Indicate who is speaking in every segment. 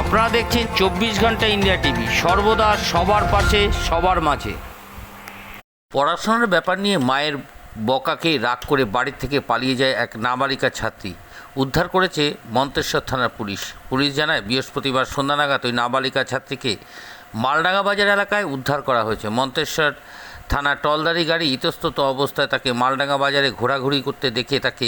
Speaker 1: আপনারা দেখছেন চব্বিশ ঘণ্টা ইন্ডিয়া টিভি, সর্বদা সবার পাশে, সবার মাঝে। পড়াশোনার ব্যাপার নিয়ে মায়ের বকাকে রাগ করে বাড়ির থেকে পালিয়ে যায় এক নাবালিকা ছাত্রী। উদ্ধার করেছে মন্তেশ্বর থানার পুলিশ। পুলিশ জানায়, বৃহস্পতিবার সন্ধ্যা নাগাদ ওই নাবালিকা ছাত্রীকে মালডাঙ্গা বাজার এলাকায় উদ্ধার করা হয়েছে। মন্তেশ্বর থানা টলদারি গাড়ি ইতস্তত অবস্থায় তাকে মালডাঙ্গা বাজারে ঘোরাঘুরি করতে দেখে তাকে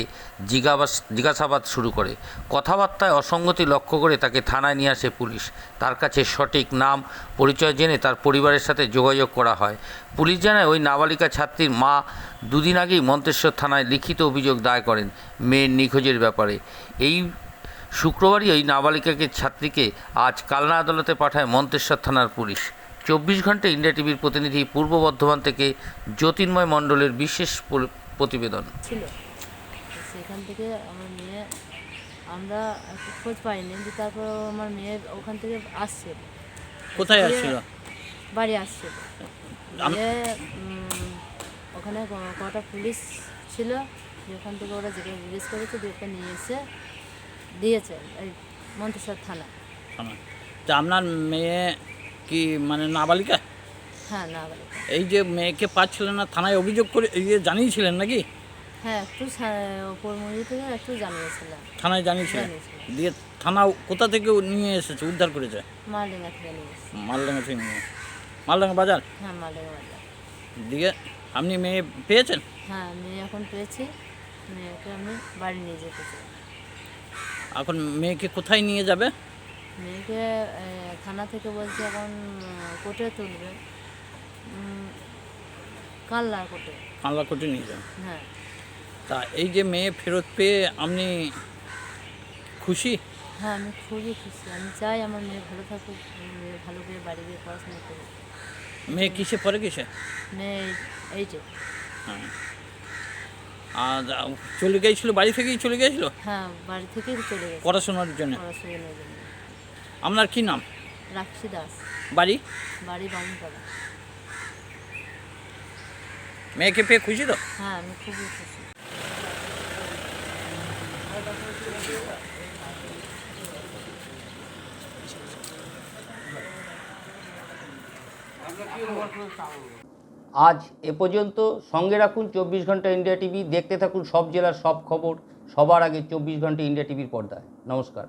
Speaker 1: জিজ্ঞাবাস জিজ্ঞাসাবাদ শুরু করে। কথাবার্তায় অসঙ্গতি লক্ষ্য করে তাকে থানায় নিয়ে আসে পুলিশ। তার কাছে সঠিক নাম, পরিচয় জেনে তার পরিবারের সাথে যোগাযোগ করা হয়। পুলিশ জানায়, ওই নাবালিকা ছাত্রীর মা দুদিন আগেই মন্তেশ্বর থানায় লিখিত অভিযোগ দায় করেন মেয়ের নিখোঁজের ব্যাপারে। এই শুক্রবারই ওই নাবালিকাকে ছাত্রীকে আজ কালনা আদালতে পাঠায় মন্তেশ্বর থানার পুলিশ। চব্বিশ ঘণ্টা ইন্ডিয়া টিভির প্রতিনিধি পূর্ব বর্ধমান থেকে জ্যোতির্ময় মণ্ডলের বিশেষ প্রতিবেদন।
Speaker 2: ছিল। সেখান থেকে আমার মেয়ে আমরা একটু খোঁজ পাইনি কিন্তু তারপর আমার মেয়ে ওখান থেকে আসছে
Speaker 3: কোথায় আসছিল?
Speaker 2: বাড়ি আসছে ওখানে কটা পুলিশ ছিল দিয়ে ওখান থেকে ওরা যেটা রিলিজ করেছে দিয়ে নিয়ে এসে দিয়েছে এই মন্তেশ্বর থানা
Speaker 3: থানা। তা আপনার মেয়ে কি মানে নাবালিকা?
Speaker 2: হ্যাঁ না বাড়ি
Speaker 3: এই যে মেয়েকে পাচ্ছিলেন না থানায় অভিযোগ করে ইয়ে জানিয়েছিলেন নাকি?
Speaker 2: হ্যাঁ একটু একটু জানিয়েছিলাম।
Speaker 3: থানায় জানিয়েছিলেন? দিয়ে থানা কোথা থেকে নিয়ে এসেছে উদ্ধার করেছে?
Speaker 2: মালডেঙ্গা থেকে নিয়ে এসেছি।
Speaker 3: মালডাঙ্গা থেকে নিয়ে মালডাঙ্গা বাজার?
Speaker 2: হ্যাঁ মালডেঙ্গা বাজার।
Speaker 3: দিয়ে আপনি মেয়ে পেয়েছেন?
Speaker 2: হ্যাঁ মেয়ে এখন পেয়েছি। মেয়েকে আমি বাড়ি নিয়ে যেতে চাই।
Speaker 3: এখন মেয়েকে কোথায় নিয়ে যাবে?
Speaker 2: মেয়েকে থানা থেকে বলছে এখন কোর্টে তুলবে। উম, কাল্লা কোর্টে।
Speaker 3: নিয়ে যাবে?
Speaker 2: হ্যাঁ।
Speaker 3: তা এই যে মেয়ে ফেরত পেয়ে আপনি খুশি?
Speaker 2: হ্যাঁ আমি খুবই খুশি। আমি চাই আমার মেয়ে ভালো থাকুক মেয়ে ভালো করে বাড়ি গিয়ে পড়াশোনা করুক।
Speaker 3: মেয়ে কিসে পরে কিসে?
Speaker 2: মেয়ে এই- এই যে
Speaker 3: হ্যাঁ। আর চলে গিয়েছিল বাড়ি থেকেই চলে গিয়েছিল?
Speaker 2: হ্যাঁ বাড়ি থেকেই চলে গেছে।
Speaker 3: পড়াশোনার জন্য?
Speaker 2: পড়াশোনার জন্য।
Speaker 3: আপনার কি নাম?
Speaker 2: রাক্ষী দাস।
Speaker 3: বাড়ি?
Speaker 2: বাড়ি বামুনপাড়া
Speaker 3: মেয়েকে পেয়ে খুশি তো?
Speaker 2: হ্যাঁ আমি খুবই খুশি।
Speaker 1: আজ এ পর্যন্ত সঙ্গে রাখুন চব্বিশ ঘণ্টা ইন্ডিয়া টিভি। দেখতে থাকুন সব জেলার সব খবর। সবার আগে চব্বিশ ঘণ্টা ইন্ডিয়া টিভির পর্দায়। নমস্কার।